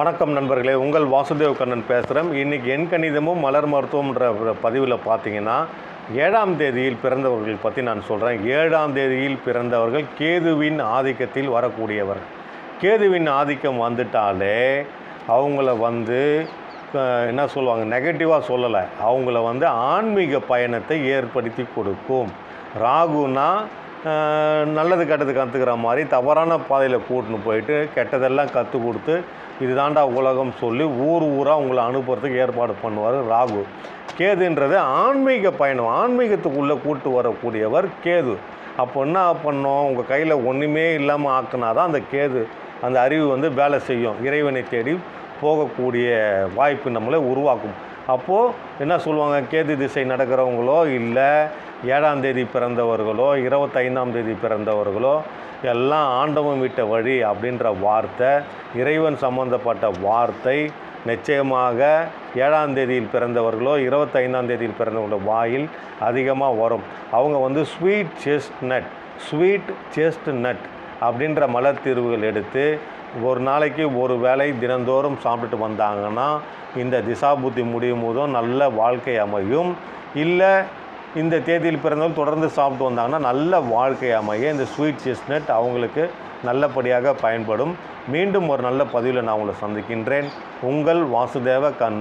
வணக்கம் நண்பர்களே உங்கள் வாசுதேவ் கண்ணன் பேசுகிறேன் இன்றைக்கி என் கணிதமும் மலர் மருத்துவம்ன்ற பதிவில் பார்த்தீங்கன்னா ஏழாம் தேதியில் பிறந்தவர்கள் பற்றி நான் சொல்கிறேன் ஏழாம் தேதியில் பிறந்தவர்கள் கேதுவின் ஆதிக்கத்தில் வரக்கூடியவர். கேதுவின் ஆதிக்கம் வந்துட்டாலே அவங்கள வந்து என்ன சொல்லுவாங்க நெகட்டிவாக சொல்லலை. அவங்கள வந்து ஆன்மீக பயணத்தை ஏற்படுத்தி கொடுக்கும். ராகுனா நல்லது கெட்டது கற்றுக்கிற மாதிரி தவறான பாதையில் கூட்டின்னு போயிட்டு கெட்டதெல்லாம் கற்றுக் கொடுத்து இதுதாண்டா உலகம் சொல்லி ஊர் ஊராக உங்களை அனுப்புறதுக்கு ஏற்பாடு பண்ணுவார் ராகு. கேதுன்றது ஆன்மீக பயணம். ஆன்மீகத்துக்குள்ளே கூட்டு வரக்கூடியவர் கேது. அப்போ என்ன பண்ணோம்? உங்கள் கையில் ஒன்றுமே இல்லாமல் ஆக்குனா தான் அந்த கேது அந்த அறிவு வந்து வேலை செய்யும். இறைவனை தேடி போகக்கூடிய வாய்ப்பு நம்மளை உருவாக்கும். அப்போது என்ன சொல்லுவாங்க? கேது திசை நடக்கிறவங்களோ இல்லை ஏழாம் தேதி பிறந்தவர்களோ இருபத்தைந்தாம் தேதி பிறந்தவர்களோ எல்லாம் ஆண்டவன் விட்ட வழி அப்படின்ற வார்த்தை இறைவன் சம்பந்தப்பட்ட வார்த்தை நிச்சயமாக ஏழாம் தேதியில் பிறந்தவர்களோ இருபத்தைந்தாம் தேதியில் பிறந்தவங்களோட வாயில் அதிகமாக வரும். அவங்க வந்து sweet chestnut sweet chestnut அப்படின்ற மலர் தீர்வுகள் எடுத்து ஒரு நாளைக்கு ஒரு வேளை தினந்தோறும் சாப்பிட்டுட்டு வந்தாங்கன்னா இந்த திசாபுத்தி முடியும் போதும் நல்ல வாழ்க்கை அமையும். இல்லை இந்த தேதியில் பிறந்தவங்க தொடர்ந்து சாப்பிட்டு வந்தாங்கன்னா நல்ல வாழ்க்கை அமைய இந்த ஸ்வீட் செஸ்னட் அவங்களுக்கு நல்லபடியாக பயன்படும். மீண்டும் ஒரு நல்ல பதிவில் நான் உங்களை சந்திக்கின்றேன். உங்கள் வாசுதேவ கண்